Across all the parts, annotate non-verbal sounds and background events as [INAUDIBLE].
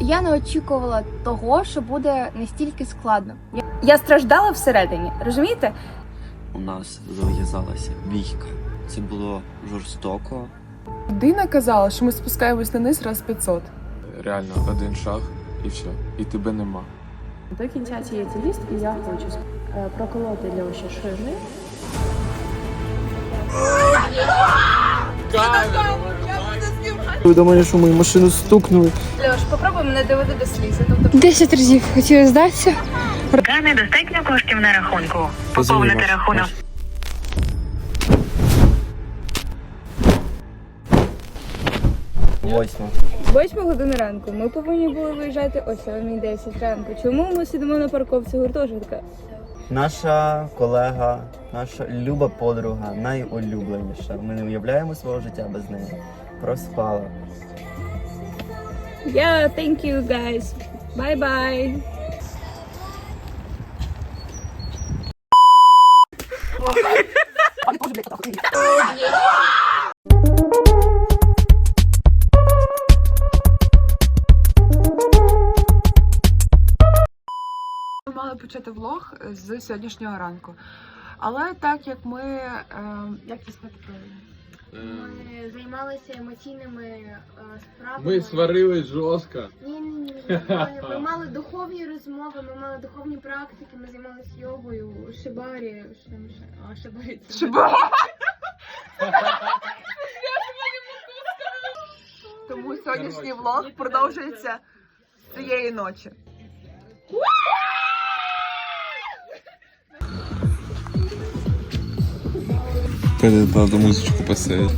Я не очікувала того, що буде настільки складно. Я- Я страждала всередині, розумієте? У нас зав'язалася бійка. Це було жорстоко. Дина казала, що ми спускаємось на низ раз 500. Реально, один шаг і все. І тебе нема. До кінця цієї поїздки я хочу е, проколоти для уші шини. Ви думали, що мою машину стукнули. Льош, попробуй мене доведи до. Тобто Десять разів хотіла здатися. Та недостатньо коштів на рахунку. Поповнити рахунок. Восьма. Восьма година ранку. Ми повинні були виїжджати о 7.10 ранку. Чому ми сидимо на парковці гуртожитка? Наша колега, наша люба подруга, найулюбленіша. Ми не уявляємо свого життя без неї. Проспала. Yeah, thank you guys. Bye bye. Ми мали почати влог з сьогоднішнього ранку. Але так як ми. Е, як це сказати правильно? Ми займалися емоційними е, справами. Ми сварились жорстко. Ні, ні, ні. Ми, ми [LAUGHS] мали духовні розмови, ми мали духовні практики, ми займалися йогою, шибарі. Що там ще? А, шибарі це. [LAUGHS] Тому сьогоднішній влог продовжується з цієї ночі. Треба музичку поставити.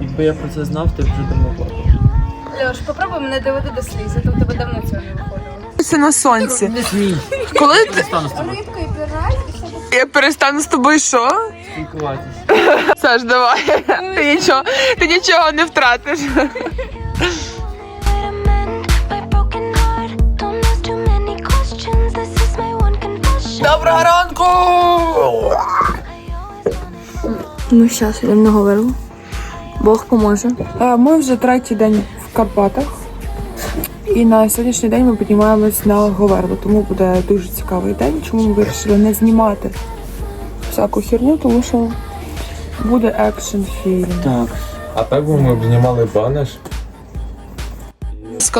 Якби я про це знав, ти б вже давно плакав. Льош, попробуй мене доведи до слізи. Тобто тебе давно цього не виходило. Це на сонці. Не смій. Коли ти Рибкою і себе я перестану з тобою що? спілкуватись. [LAUGHS] Саш, давай. Ти нічого, ти нічого не втратиш. Доброго ранку! Ми зараз йдемо на говеру. Бог поможе. Е, Ми вже третій день в Карпатах. І на сьогоднішній день ми піднімаємось на Говерлу, тому буде дуже цікавий день. Чому ми вирішили не знімати всяку херню, тому що буде екшн фільм. Так. А так би ми обнімали банеш.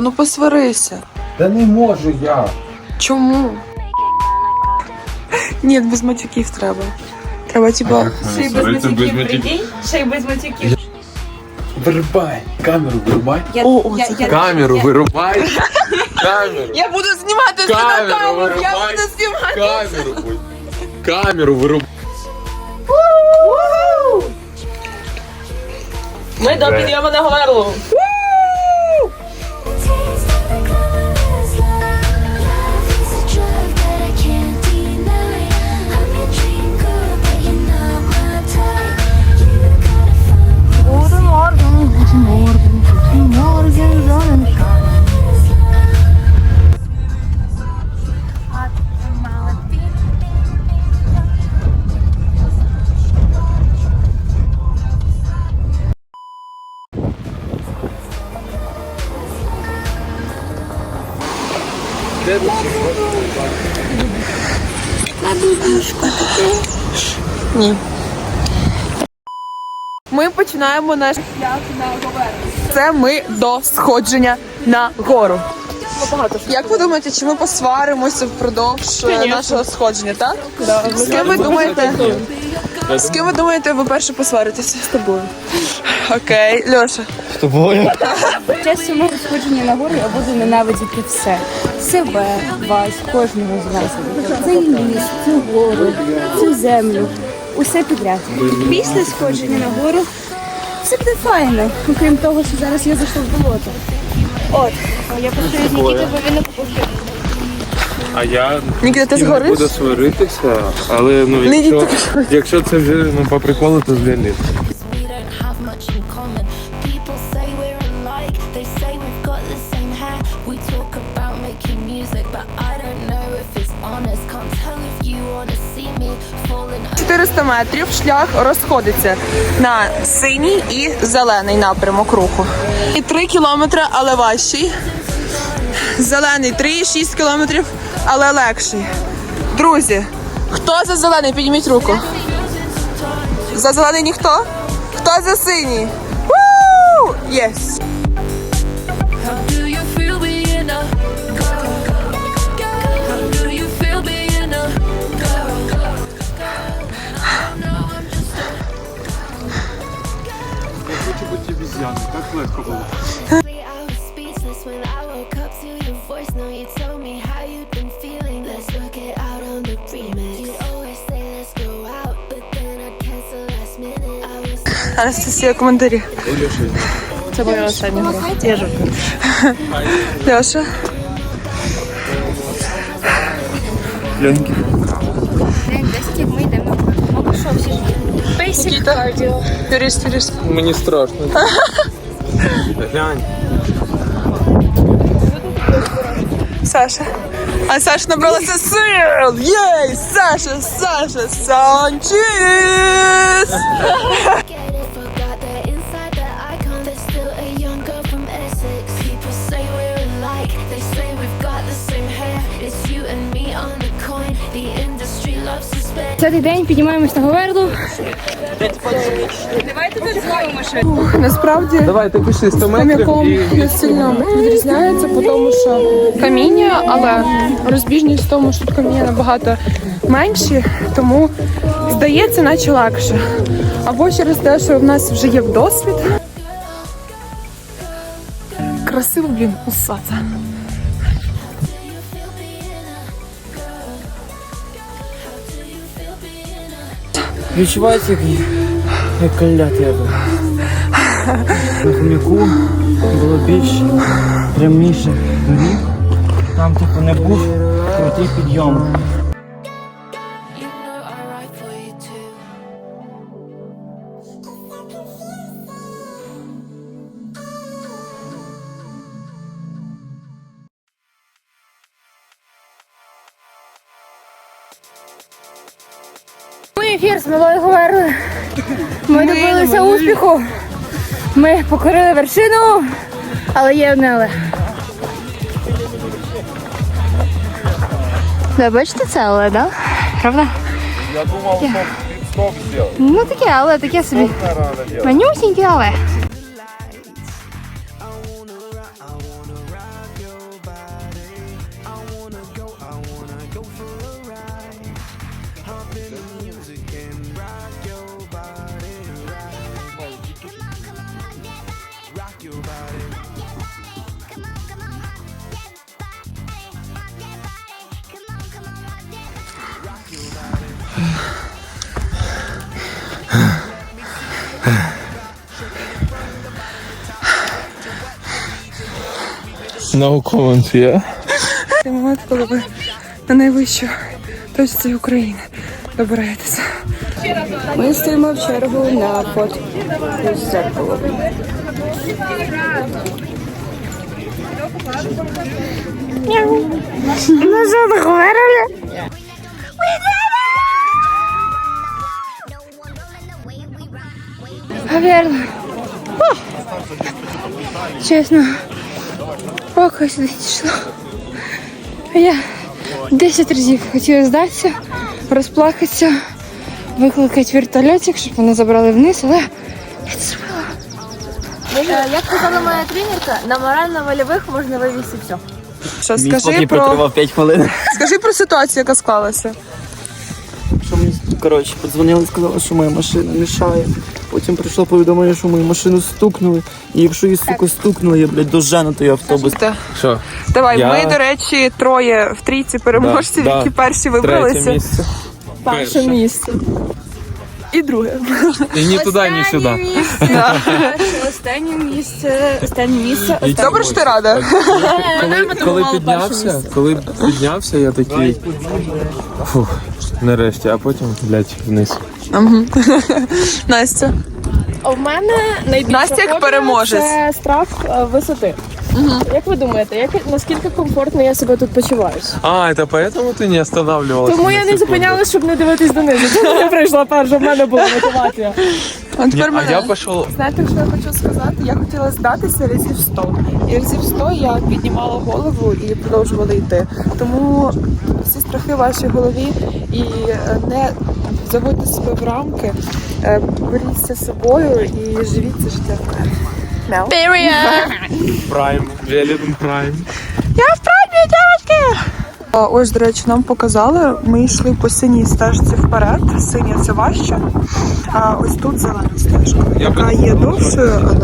Ну посварися. Та не можу я. Чому? Ні, без матюків треба. Треба типа. Ще й без матюків, прикинь? Ще й без матюків. Вирубай. Камеру вирубай. Я, О, о, я, це я, Камеру вирубай. Камеру. Я буду знімати Камеру камеру! Я вирубай. буду знімати! Камеру. будь. Камеру вирубай. Ми до підйому на говерлу. Починаємо наш шлях на Говерлу. Це ми до сходження на гору. Як ви думаєте, чи ми посваримося впродовж е, нашого сходження, так? З ким ви думаєте? З ким ви думаєте, ви перше посваритеся? З тобою. Окей, Льоша. З тобою? Час самого сходження на гору я буду ненавидіти все. Себе, вас, кожного з вас. Цей ліс, цю гору, цю землю. Усе підряд. Після сходження на гору все буде файно. Окрім того, що зараз я зайшла в болото. От, я прошу Нікіти, бо він не. А я Нікіта, ти згориш? буду сваритися, але ну якщо, якщо це вже ну по приколу, то звільнити. 400 метрів шлях розходиться на синій і зелений напрямок руху. І 3 кілометри, але важчий. Зелений 3,6 кілометрів, але легший. Друзі, хто за зелений? Підніміть руку. За зелений ніхто? Хто за синій? Єс! How last minute. I was Анастасія, коментарі. Це моя остання гра. Я жартую. Льоша. Льоньки. Юріст, юріст. Мені страшно. Глянь. Саша. А Саша набралася сил! Єй! Саша, Саша, spend. Цей день піднімаємось на Говерлу. Насправді Давайте пішли 100 метрів Хом'яком і не сильно відрізняється, по тому що каміння, але розбіжність в тому, що тут каміння набагато менші, тому здається, наче легше. Або через те, що в нас вже є досвід. Красиво, блін, усата. Відчувається як, як каляти я був. На хомяку було більш прямніше доріг. Там типу не був крутий підйом. Ми покорили вершину, але є одне але. Да, бачите це але, да? Правда? Я думав, що стоп Ну таке, але таке собі. Манюсіньке, але. No comment, yeah? Це момент, коли ви на найвищу точці України добираєтеся. Ми стоїмо в чергу на фото з зеркалом. Говерло. О! Чесно, поки сюди дійшло. Я 10 разів хотіла здатися, розплакатися, викликати вертольотик, щоб мене забрали вниз, але я це зробила. Як казала моя тренерка, на морально-вольових можна вивести все. Що Мій скажи спокій про протривав 5 хвилин. скажи про ситуацію, яка склалася. Що мені коротше подзвонили, сказали, що моя машина мішає. Потім прийшло повідомлення, що мою машину стукнули. І якщо її сука стукнули, я блядь дожену той автобус. Що? Давай, Я- ми, до речі, троє в трійці переможців, Да, да. які перші Третє вибралися. місце. Перше місце. І друге. І ні туди, ні сюди. Останнє місце, останнє місце. Добре, що ти рада. коли, коли піднявся, коли піднявся, я такий. Фух, нарешті, а потім, блядь, вниз. [LAUGHS] Настя. У мене найбільше Настя як переможець. це страх е, висоти. Як ви думаєте, як наскільки комфортно я себе тут почуваюся? А, это поэтому ты не останавливалась? Тому ни я на не секунду? зупинялась, щоб не дивитись донизу. Тому я прийшла перша, в мене була мотивація. А Не, а я пошел Знаєте, що я хочу сказати? Я хотіла здатися разів 100. І разів 100 я піднімала голову і продовжувала йти. Тому всі страхи в вашій голові і е, не заводьте себе в рамки, е, боріться з собою і живіть це життя. Мяу. [LAUGHS] Прайм, Велин Прайм. А, Ось, до речі, нам показали. Ми йшли по синій стежці вперед. Синя це важче. А ось тут зелена стежка, яка є довшою,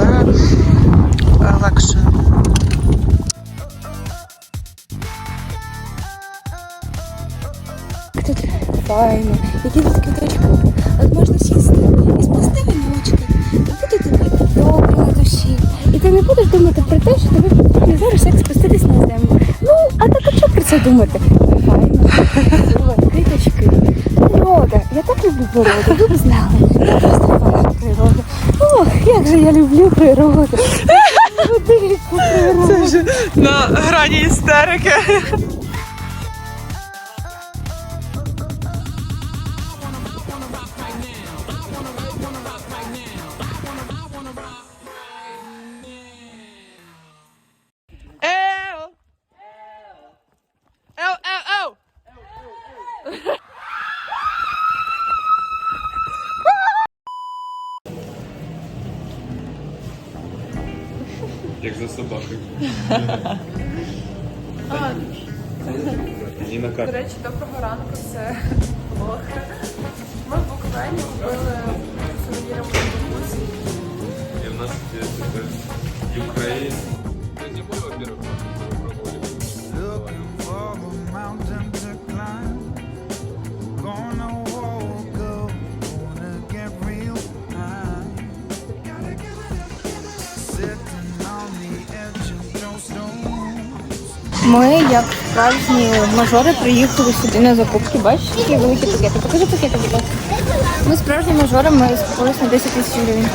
але легшою. Тут файно, які тут думати про те, що тобі потрібно зараз як спуститись на землю. Ну, а так а що про це думати? Файно. Квіточки. Природа. Я так люблю природу. Ви б знали. Я просто фанат природи. Ох, як же я люблю природу. Це природу. На грані істерики. За собакою. І на До речі, доброго ранку, це влог. Ми в Буковелі купили сувеніром. І в нас є тепер Україна. Ми, як справжні мажори, приїхали сюди на закупки. Бачиш, які великі пакети. Покажи пакети, будь ласка. Ми справжні мажори, ми скупились на 10 тисяч гривень.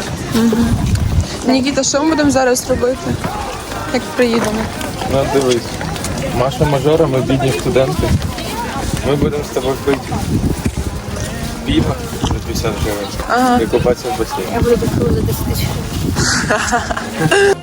Нікіта, що ми будемо зараз робити? Як приїдемо? Ну, дивись. Маша мажора, ми бідні студенти. Ми будемо з тобою пити пиво за 50 гривень Ага. і купатися в басейні. Я буду до за 10 тисяч. [LAUGHS]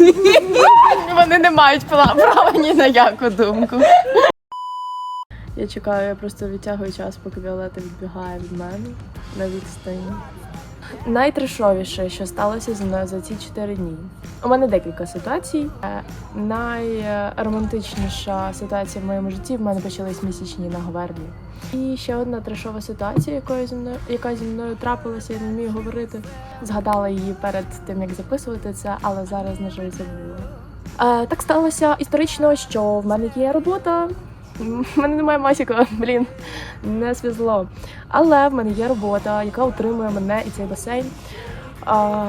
[LAUGHS] Вони не мають права ні на яку думку. Я чекаю, я просто відтягую час, поки Віолета відбігає від мене на відстані. Найтрешовіше, що сталося зі мною за ці чотири дні. У мене декілька ситуацій. Е, Найромантичніша ситуація в моєму житті в мене почались місячні на Говерлі. І ще одна трешова ситуація, якою зі мною, яка зі мною трапилася, я не вмію говорити. Згадала її перед тим, як записувати це, але зараз, на жаль, забула. Е, так сталося історично, що в мене є робота. В мене немає масіка, блін, не свізло. Але в мене є робота, яка утримує мене і цей басейн. А,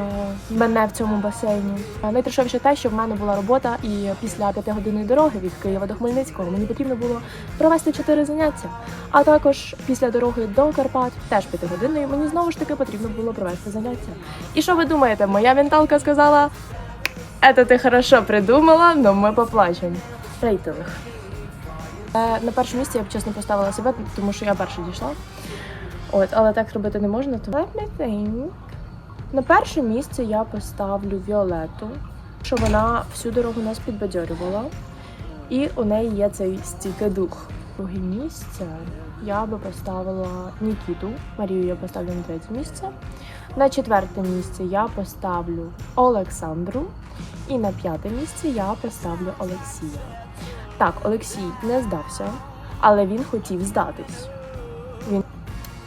мене в цьому басейні. Найтрешовіше те, що в мене була робота, і після п'ятигодинної дороги від Києва до Хмельницького мені потрібно було провести чотири заняття. А також після дороги до Карпат, теж п'ятигодинної, мені знову ж таки потрібно було провести заняття. І що ви думаєте? Моя менталка сказала: «Это ти хорошо придумала, но ми поплачемо. Рейтинг. Е, На перше місце я б чесно поставила себе, тому що я перша дійшла. От, але так робити не можна, то Let me think. На перше місце я поставлю Віолету, що вона всю дорогу нас підбадьорювала. І у неї є цей стійкий дух. Друге місце я би поставила Нікіту. Марію я поставлю на третє місце. На четверте місце я поставлю Олександру. І на п'яте місце я поставлю Олексія. Так, Олексій не здався, але він хотів здатись. Він...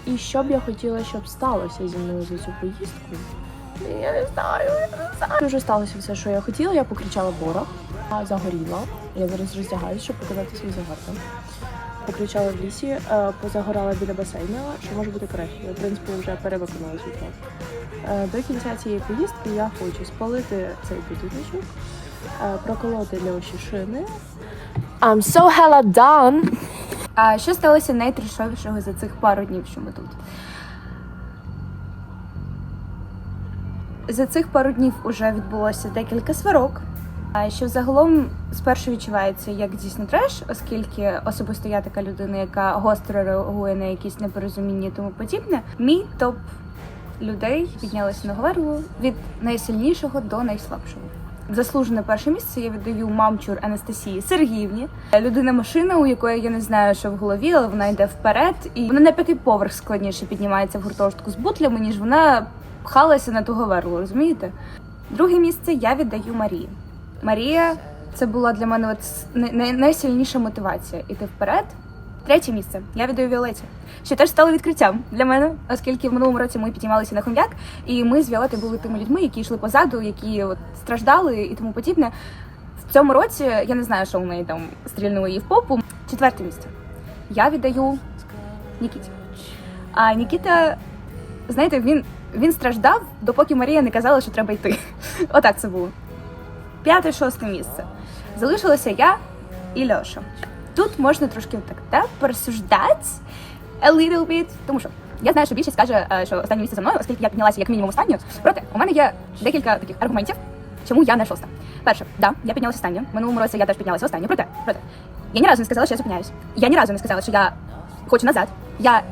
І що б я хотіла, щоб сталося зі мною за цю поїздку? Я не знаю, я не знаю. Дуже сталося все, що я хотіла. Я покричала ворог, загоріла. Я зараз роздягаюсь, щоб показати свій загар. Покричала в лісі, е, позагорала біля басейну, що може бути краще. Я, в принципі, вже перевиконала свій план. Е, До кінця цієї поїздки я хочу спалити цей будиночок, е, проколоти Льоші шини. I'm so hella done. А що сталося найтрішовішого за цих пару днів, що ми тут? За цих пару днів уже відбулося декілька сварок. Що загалом спершу відчувається як дійсно треш, оскільки особисто я така людина, яка гостро реагує на якісь непорозуміння і тому подібне. Мій топ людей піднялися на говерлу від найсильнішого до найслабшого. Заслужене перше місце я віддаю мамчур Анастасії Сергіївні. Людина машина, у якої я не знаю, що в голові, але вона йде вперед, і вона на п'ятий поверх складніше піднімається в гуртожитку з бутлями, ніж вона пхалася на ту говерлу, розумієте? Друге місце я віддаю Марії. Марія це була для мене от найсильніша мотивація іти вперед. Третє місце я віддаю Віолеті, що теж стало відкриттям для мене, оскільки в минулому році ми піднімалися на хом'як, і ми з Віолетою були тими людьми, які йшли позаду, які от страждали і тому подібне. В цьому році я не знаю, що у неї там стрільнуло її в попу. Четверте місце. Я віддаю Нікіті. А Нікіта, знаєте, він, він страждав, допоки Марія не казала, що треба йти. [LAUGHS] Отак це було. П'яте, шосте місце. Залишилося я і Льоша. Тут можна трошки так да, порозсуждати a little bit, тому що я знаю, що більшість каже, е, що останнє місце за мною, оскільки я піднялася як мінімум останньою. Проте у мене є декілька таких аргументів, чому я не шоста. Перше, да, я піднялася останньою. Минулому році я теж піднялася останньою. Проте, проте, я ні разу не сказала, що я зупиняюсь. Я ні разу не сказала, що я хочу назад. Я,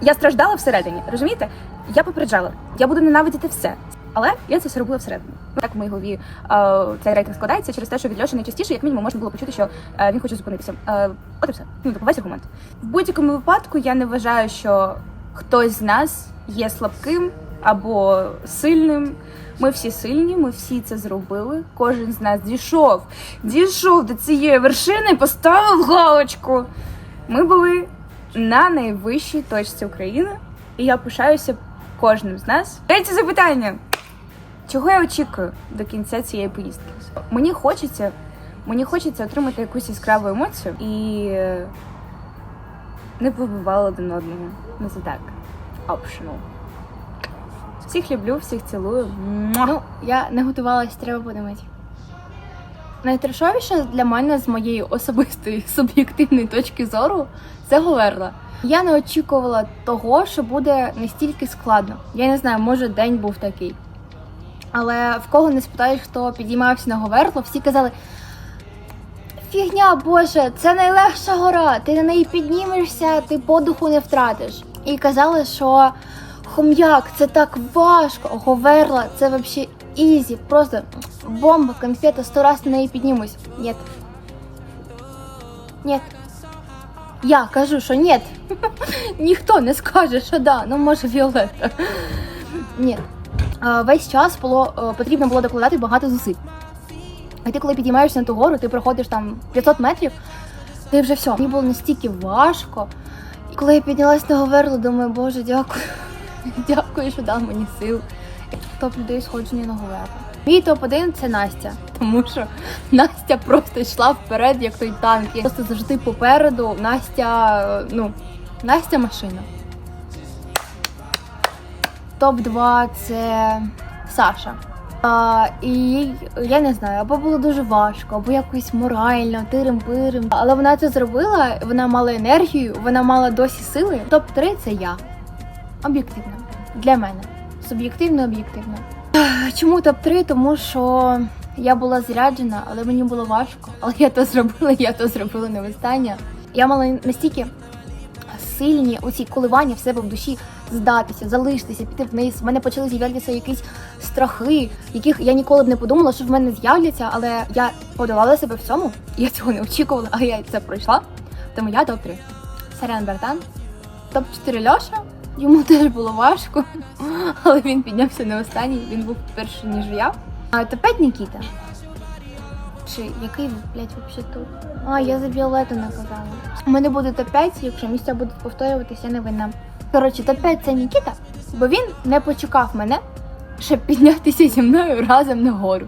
я страждала всередині, розумієте? Я попереджала, я буду ненавидіти все. Але я це все робила всередині. Так в моїй голові е, цей рейтинг складається через те, що від Льоші найчастіше, як мінімум, можна було почути, що е, він хоче зупинитися. Е, от і все. Ну, типу, весь аргумент. В будь-якому випадку я не вважаю, що хтось з нас є слабким або сильним. Ми всі сильні, ми всі це зробили. Кожен з нас дійшов, дійшов до цієї вершини, поставив галочку. Ми були на найвищій точці України, і я пишаюся кожним з нас. Третє запитання. Чого я очікую до кінця цієї поїздки? Мені хочеться, мені хочеться отримати якусь яскраву емоцію і е, не побивали один одного. Ну це так. Optional. Всіх люблю, всіх цілую. Ну, я не готувалась, треба подумати. Найтрешовіше для мене з моєї особистої [LAUGHS] суб'єктивної точки зору це Говерла. Я не очікувала того, що буде настільки складно. Я не знаю, може день був такий. Але в кого не спитаєш, хто підіймався на Говерло, всі казали: Фігня, Боже, це найлегша гора, ти на неї піднімешся, ти подуху не втратиш. І казали, що хом'як це так важко, Говерла це взагалі ізі, просто бомба, конфета, сто раз на неї піднімусь. Ні. Ні. Я кажу, що ні. [LAUGHS] Ніхто не скаже, що да. Ну, може, Віолетта. Ні. Е, Весь час було, е, потрібно було докладати багато зусиль. А ти, коли підіймаєшся на ту гору, ти проходиш там 500 метрів, ти вже все. Мені було настільки важко. І коли я піднялась на говерло, думаю, боже, дякую. [LAUGHS] Дякую, що дав мені сил. Топ людей сходження на говерло. Мій топ-1 це Настя, тому що Настя просто йшла вперед, як той танк. Я просто завжди попереду. Настя, е, ну, Настя машина. Топ-2 це Саша. А, і я не знаю, або було дуже важко, або якось морально, тирим-пирим. Але вона це зробила, вона мала енергію, вона мала досі сили. Топ-3 це я. Об'єктивно. Для мене. Суб'єктивно, об'єктивно. Чому топ-3? Тому що я була заряджена, але мені було важко. Але я то зробила, я то зробила не востаннє. Я мала настільки сильні оці коливання в себе в душі здатися, залишитися, піти вниз. В мене почали з'являтися якісь страхи, яких я ніколи б не подумала, що в мене з'являться, але я подолала себе в цьому. Я цього не очікувала, а я це пройшла. Тому я топ-3. Сарян Бертан. Топ-4 Льоша. Йому теж було важко, [LAUGHS] але він піднявся не останній, він був перший, ніж я. А топ-5 Нікіта. Чи який, блядь, взагалі тут? А, я за Віолету наказала. У мене буде топ-5, якщо місця будуть повторюватися, я не винна. Коротше, топ-5 це Нікіта, бо він не почекав мене, щоб піднятися зі мною разом на гору.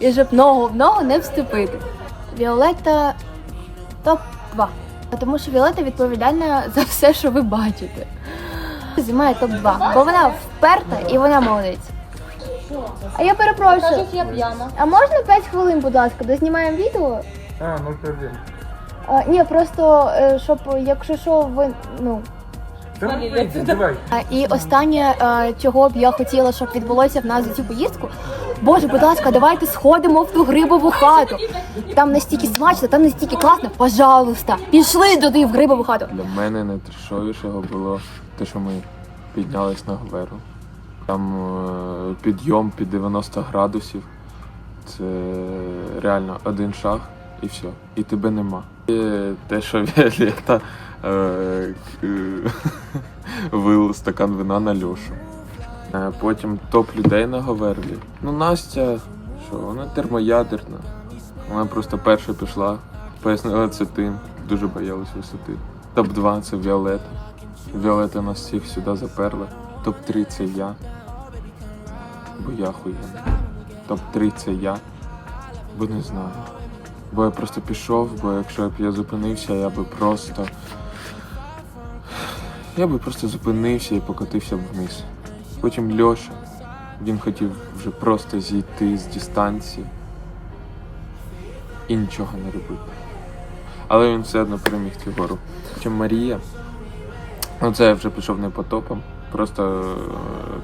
І щоб ногу в ногу не вступити. Віолетта топ-2. Тому що Віолетта відповідальна за все, що ви бачите. Займає топ-2, бо вона вперта і вона молодець. А я перепрошую. А можна 5 хвилин, будь ласка, дознімаємо відео? А, ну. А, ні, просто е, щоб, якщо що, ви ну. Давай. І останнє, е, чого б я хотіла, щоб відбулося в нас за цю поїздку. Боже, будь ласка, давайте сходимо в ту грибову хату. Там настільки смачно, там настільки класно. Пожалуйста, пішли туди в грибову хату. Для мене найтрішовішого було те, що ми піднялись на Гверу. Там е, підйом під 90 градусів. Це реально один шаг і все. І тебе нема. І те, що [LAUGHS] Віолетта е, к- [LAUGHS] вилив стакан вина на Льошу. Е, Потім топ людей на Говерлі. Ну, Настя, що вона термоядерна. Вона просто перша пішла, пояснила це тим, дуже боялась висоти. Топ-2 це Віолетта. Віолетта нас всіх сюди заперла. Топ-3 це я. Бо я хуєнний. Топ-3 це я. Бо не знаю. Бо я просто пішов, бо якщо б я зупинився, я би просто. Я би просто зупинився і покотився б вниз. Потім Льоша. Він хотів вже просто зійти з дистанції і нічого не робити. Але він все одно переміг цю гору. Потім Марія. Ну це я вже пішов не по топам. Просто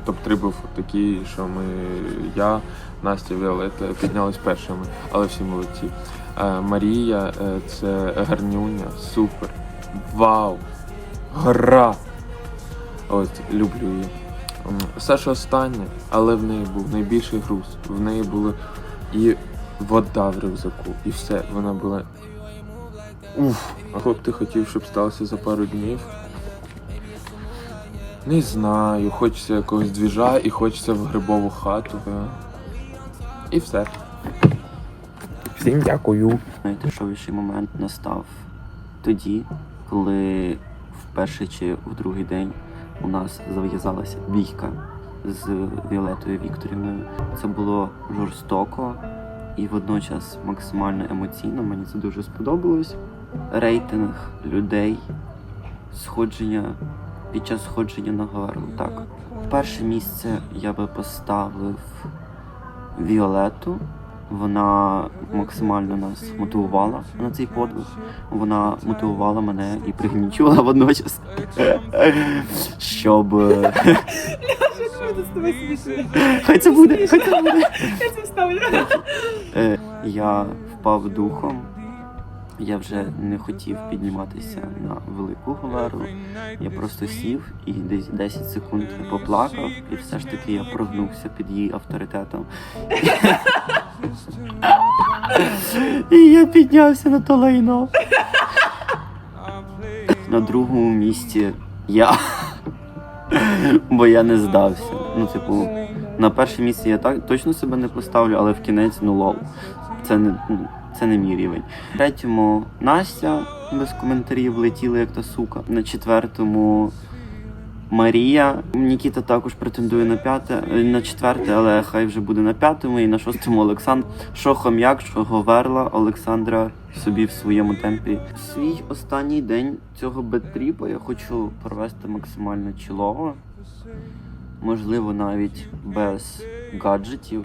е, топ-3 був такий, що ми, я, Настя, Віолетта піднялись першими, але всі молодці. Е, Марія е, це гарнюня, супер. Вау! Гора! От, люблю її. Саша остання, але в неї був найбільший груз. В неї були і вода в рюкзаку, і все. Вона була. Уф, а ти хотів, щоб сталося за пару днів. Не знаю, хочеться якогось двіжа і хочеться в грибову хату. І все. Всім дякую. Найдешевіший момент настав тоді, коли в перший чи в другий день у нас зав'язалася бійка з Віолетою Вікторівною. Це було жорстоко і водночас максимально емоційно. Мені це дуже сподобалось. Рейтинг людей, сходження під час сходження на гору. Так, перше місце я би поставив Віолету. Вона максимально нас мотивувала на цей подвиг. Вона мотивувала мене і пригнічувала водночас. Щоб. е, Хай це буде, хай це буде. Е, Я впав духом. Я вже не хотів підніматися на велику галеру. Я просто сів і десь 10 секунд поплакав, і все ж таки я прогнувся під її авторитетом. І я піднявся на то лайно. На другому місці я. Бо я не здався. Ну, типу, на перше місце я так точно себе не поставлю, але в кінець ну лол. Це не, ну, це не мій рівень. На третьому Настя без коментарів летіла як та сука. На четвертому Марія. Нікіта також претендує на п'яте, е, на четверте, але хай вже буде на п'ятому. І на шостому Олександр. Що хом'як, що говерла Олександра собі в своєму темпі. Свій останній день цього бетріпа я хочу провести максимально чілово. Можливо, навіть без гаджетів.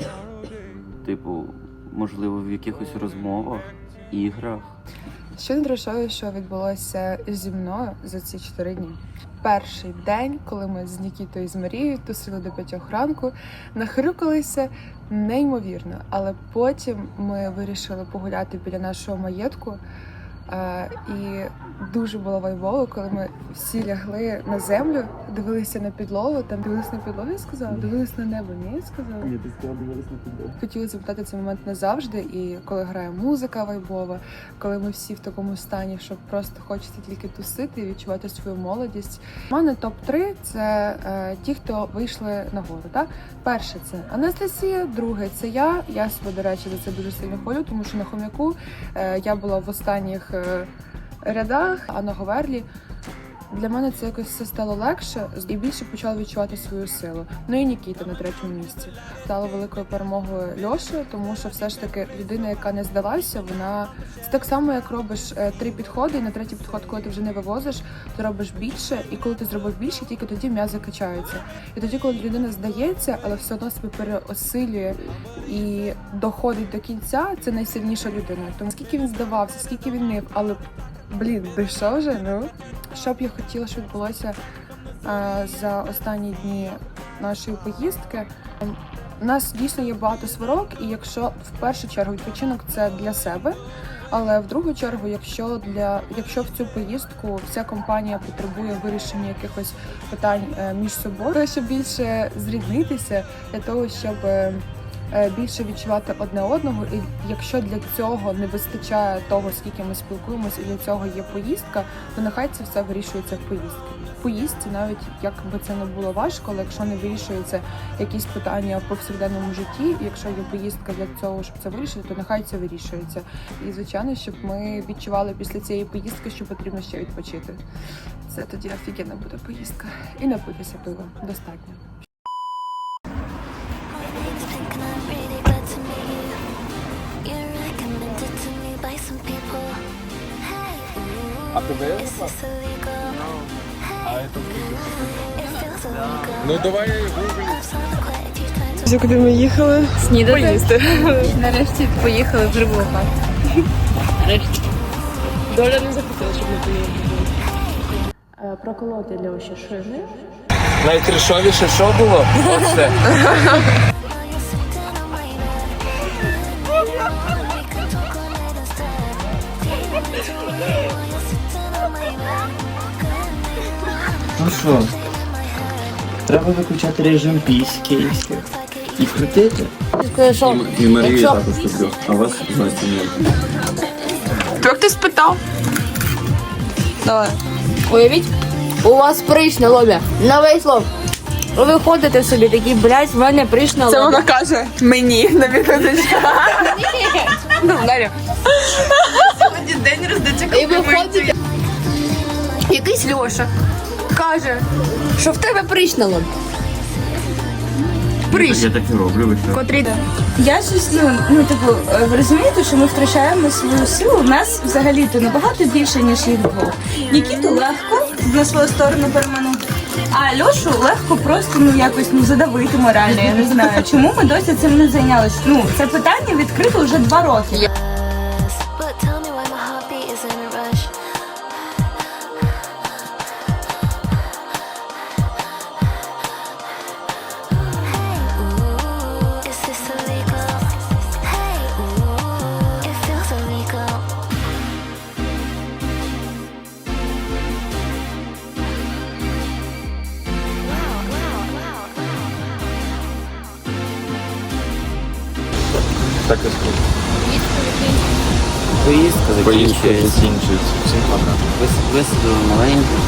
Типу, можливо, в якихось розмовах, іграх. Що найдрожче, що відбулося зі мною за ці чотири дні. Перший день, коли ми з Нікітою і з Марією тусили до п'ятьох ранку, нахрюкалися неймовірно. Але потім ми вирішили погуляти біля нашого маєтку. Е, і дуже було вайбово, коли ми всі лягли на землю, дивилися на підлогу, там дивилися на підлогу, я сказала, дивилися на небо, ні, я сказала. Ні, ти сказала, дивилась на підлогу. Хотіли запитати цей момент назавжди, і коли грає музика вайбова, коли ми всі в такому стані, що просто хочеться тільки тусити і відчувати свою молодість. У мене топ 3 це е, ті, хто вийшли на гору. Так? Перше це Анастасія, друге це я. Я себе, до речі, за це дуже сильно хвалю, тому що на хом'яку е, я була в останніх рядах, а на Говерлі Для мене це якось все стало легше і більше почала відчувати свою силу. Ну і Нікіта на третьому місці стала великою перемогою Льоші, тому що все ж таки людина, яка не здалася, вона це так само, як робиш е, три підходи, і на третій підход, коли ти вже не вивозиш, ти робиш більше, і коли ти зробив більше, тільки тоді м'язи качаються. І тоді, коли людина здається, але все одно себе переосилює і доходить до кінця, це найсильніша людина. Тому скільки він здавався, скільки він нив, але блін, дійшов вже. Ну що б я хотіла, щоб відбулося е, за останні дні нашої поїздки. У нас дійсно є багато сварок, і якщо в першу чергу відпочинок це для себе, але в другу чергу, якщо для якщо в цю поїздку вся компанія потребує вирішення якихось питань е, між собою, щоб більше зріднитися, для того, щоб е, більше відчувати одне одного, і якщо для цього не вистачає того, скільки ми спілкуємося, і для цього є поїздка, то нехай це все вирішується в поїздці. В поїздці, навіть як би це не було важко, але якщо не вирішується якісь питання в повсякденному житті, якщо є поїздка для цього, щоб це вирішити, то нехай це вирішується. І звичайно, щоб ми відчували після цієї поїздки, що потрібно ще відпочити. Це тоді офігенна буде поїздка. І напитися пива достатньо. This illegal? Hey, it feels. Ну давай times. Куди ми їхали? Снідати. Поїсти. Нарешті поїхали в грибу хату. Нарешті. Доля не захотіла, щоб ми поїхали. Проколоти для шини. Найтрішовіше що було? Оце. [LAUGHS] Ну що, треба виключати режим піськи і крутити. І Марію також люблю, а вас зовсім не. Як ти спитав? Давай. Уявіть, у вас приш на лобі. На весь лоб. Ви ходите собі такі, блядь, в мене приш на Це лобі. вона каже мені на відповідачка. Ну, далі. Сьогодні день роздачі І ви ходите. Якийсь Льоша каже, що в тебе приш на. Приш. Я так і роблю, ви що? Котрий Я щось, ну, ну типу, е, ви розумієте, що ми втрачаємо свою силу. У нас взагалі-то набагато більше, ніж їх двох. Нікіту легко на свою сторону переманути. А Льошу легко просто ну якось ну задавити морально. Я не знаю, чому ми досі цим не зайнялися. Ну це питання відкрито вже два роки. Висадили маленьку.